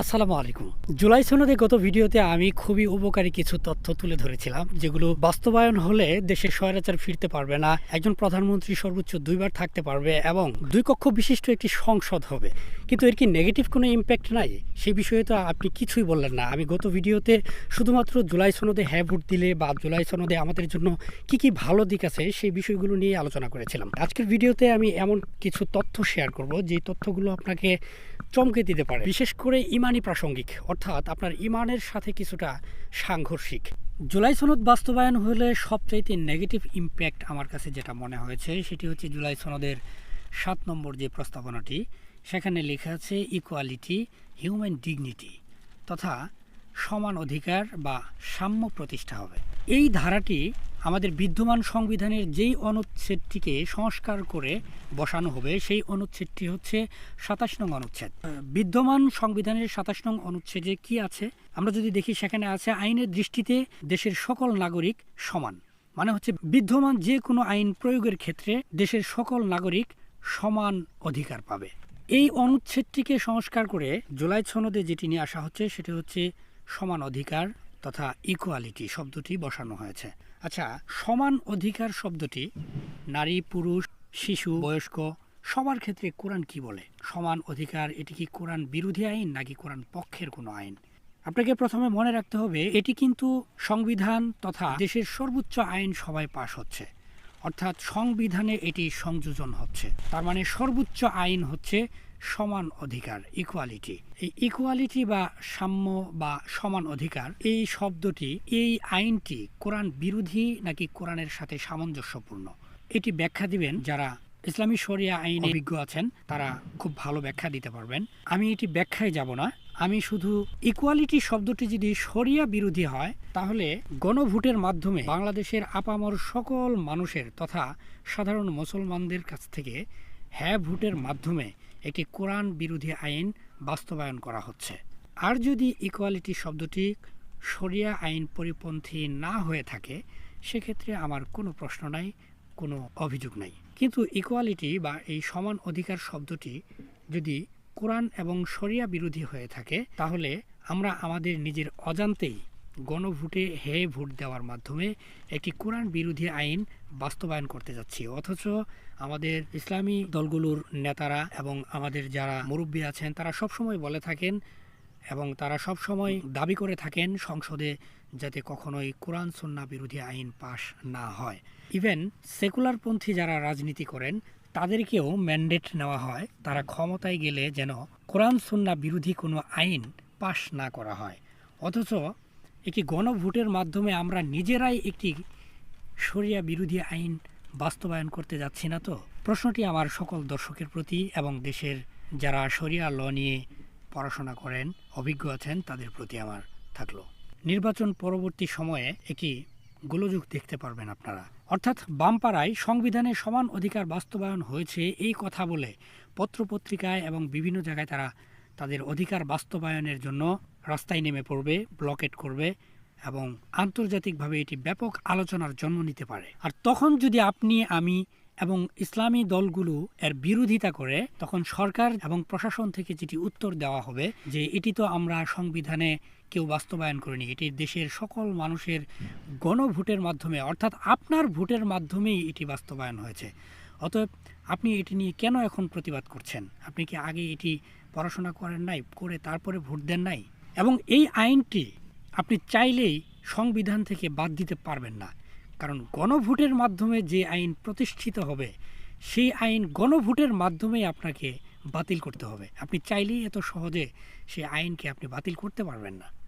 আসসালামু আলাইকুম। জুলাই সনদে গত ভিডিওতে আমি খুবই উপকারী কিছু তথ্য তুলে ধরেছিলাম, যেগুলো বাস্তবায়ন হলে দেশের স্বৈরাচার ফিরতে পারবে না, একজন প্রধানমন্ত্রী সর্বোচ্চ দুইবার থাকতে পারবে এবং দুই কক্ষ বিশিষ্ট একটি সংসদ হবে। কিন্তু এর কি নেগেটিভ কোনো ইম্প্যাক্ট নাই? সেই বিষয়ে তো আপনি কিছুই বললেন না। আমি গত ভিডিওতে শুধুমাত্র জুলাই সনদে হ্যাঁ ভোট দিলে বা জুলাই সনদে আমাদের জন্য কি কি ভালো দিক আছে, সেই বিষয়গুলো নিয়ে আলোচনা করেছিলাম। আজকের ভিডিওতে আমি এমন কিছু তথ্য শেয়ার করব যে তথ্যগুলো আপনাকে চমকে দিতে পারে। বিশেষ করে ইমানি প্রাসঙ্গিক, অর্থাৎ আপনার ইমানের সাথে কিছুটা সাংঘর্ষিক। জুলাই সনদ বাস্তবায়ন হলে সবচাইতে নেগেটিভ ইম্প্যাক্ট আমার কাছে যেটা মনে হয়েছে, সেটি হচ্ছে জুলাই সনদের সাত নম্বর যে প্রস্তাবনাটি, সেখানে লেখা আছে ইকুয়ালিটি হিউম্যান ডিগনিটি তথা সমান অধিকার বা সাম্য প্রতিষ্ঠা হবে। এই ধারাটি আমাদের বিদ্যমান সংবিধানের যেই অনুচ্ছেদটিকে সংস্কার করে বসানো হবে, সেই অনুচ্ছেদটি হচ্ছে সাতাশ নং অনুচ্ছেদ। বিদ্যমান সংবিধানের সাতাশ নং অনুচ্ছেদে কি আছে? আমরা যদি দেখি, সেখানে আছে আইনের দৃষ্টিতে দেশের সকল নাগরিক সমান। মানে হচ্ছে বিদ্যমান যে কোনো আইন প্রয়োগের ক্ষেত্রে দেশের সকল নাগরিক সমান অধিকার পাবে। এই অনুচ্ছেদটিকে সংস্কার করে জুলাই সনদে যেটি নিয়ে আসা হচ্ছে, সেটি হচ্ছে সমান অধিকার তথা ইকুয়ালিটি শব্দটি বসানো হয়েছে। আচ্ছা সমান অধিকার শব্দটি নারী, পুরুষ, শিশু, বয়স্ক সবার ক্ষেত্রে কোরআন কি বলে? সমান অধিকার, এটি কি কোরআন বিরোধী আইন নাকি কোরআন পক্ষের কোনো আইন? আপনাকে প্রথমে মনে রাখতে হবে, এটি কিন্তু সংবিধান তথা দেশের সর্বোচ্চ আইন সভায় পাশ হচ্ছে। অর্থাৎ সংবিধানে এটি সংযোজন হচ্ছে। তার মানে সর্বোচ্চ আইন হচ্ছে সমান অধিকার ইকুয়ালিটি এই ইকুয়ালিটি বা সাম্য বা সমান অধিকার, এই শব্দটি, এই আইনটি কোরআন বিরোধী নাকি কোরআনের সাথে সামঞ্জস্যপূর্ণ? এটি ব্যাখ্যা দিবেন যারা ইসলামী শরিয়া আইন অভিজ্ঞ আছেন, তারা খুব ভালো ব্যাখ্যা দিতে পারবেন। আমি এটি ব্যাখ্যায় যাব না। আমি শুধু ইকুয়ালিটি শব্দটি যদি শরিয়া বিরোধী হয়, তাহলে গণভোটের মাধ্যমে বাংলাদেশের আপামর সকল মানুষের তথা সাধারণ মুসলমানদের কাছ থেকে হ্যাঁ ভোটের মাধ্যমে একটি কোরআন বিরোধী আইন বাস্তবায়ন করা হচ্ছে। আর যদি ইকুয়ালিটি শব্দটি শরিয়া আইন পরিপন্থী না হয়ে থাকে, সেক্ষেত্রে আমার কোনো প্রশ্ন নাই, কোনো অভিযোগ নাই। কিন্তু ইকুয়ালিটি বা এই সমান অধিকার শব্দটি যদি কোরআন এবং শরিয়া বিরোধী হয়ে থাকে, তাহলে আমরা আমাদের নিজের অজান্তেই গণভোটে হে ভোট দেওয়ার মাধ্যমে একটি কোরআন বিরোধী আইন বাস্তবায়ন করতে যাচ্ছি। অথচ আমাদের ইসলামী দলগুলোর নেতারা এবং আমাদের যারা মুরব্বী আছেন, তারা সবসময় বলে থাকেন এবং তারা সব সময় দাবি করে থাকেন সংসদে যাতে কখনোই কোরআন সন্না বিরোধী আইন পাশ না হয়। ইভেন সেকুলারপন্থী যারা রাজনীতি করেন তাদেরকেও ম্যান্ডেট নেওয়া হয়। তারা ক্ষমতায় গেলে যেন কোরআন সুন্না বিরোধী কোনো আইন পাশ না করা হয়। অথচ একটি গণভোটের মাধ্যমে আমরা নিজেরাই একটি শরিয়া বিরোধী আইন বাস্তবায়ন করতে যাচ্ছি না তো? প্রশ্নটি আমার সকল দর্শকের প্রতি এবং দেশের যারা শরিয়া ল নিয়ে পড়াশোনা করেন, অভিজ্ঞ আছেন, তাদের প্রতি আমার থাকল। নির্বাচন পরবর্তী সময়ে একটি গোলযোগ দেখতে পারবেন আপনারা। অর্থাৎ বামপাড়ায় সংবিধানের সমান অধিকার বাস্তবায়ন হয়েছে এই কথা বলে পত্রপত্রিকায় এবং বিভিন্ন জায়গায় তারা তাদের অধিকার বাস্তবায়নের জন্য রাস্তায় নেমে পড়বে, ব্লকেট করবে এবং আন্তর্জাতিকভাবে এটি ব্যাপক আলোচনার জন্ম নিতে পারে। আর তখন যদি আপনি, আমি এবং ইসলামী দলগুলো এর বিরোধিতা করে, তখন সরকার এবং প্রশাসন থেকে যেটি উত্তর দেওয়া হবে যে এটি তো আমরা সংবিধানে কেউ বাস্তবায়ন করিনি, এটি দেশের সকল মানুষের গণভোটের মাধ্যমে, অর্থাৎ আপনার ভোটের মাধ্যমেই এটি বাস্তবায়ন হয়েছে। অতএব আপনি এটি নিয়ে কেন এখন প্রতিবাদ করছেন? আপনি কি আগে এটি পড়াশোনা করেন নাই, করে তারপরে ভোট দেন নাই? এবং এই আইনটি আপনি চাইলেই সংবিধান থেকে বাদ দিতে পারবেন না। কারণ গণভোটের মাধ্যমে যে আইন প্রতিষ্ঠিত হবে, সেই আইন গণভোটের মাধ্যমেই আপনাকে বাতিল করতে হবে। আপনি চাইলেই এত সহজে সেই আইনকে আপনি বাতিল করতে পারবেন না।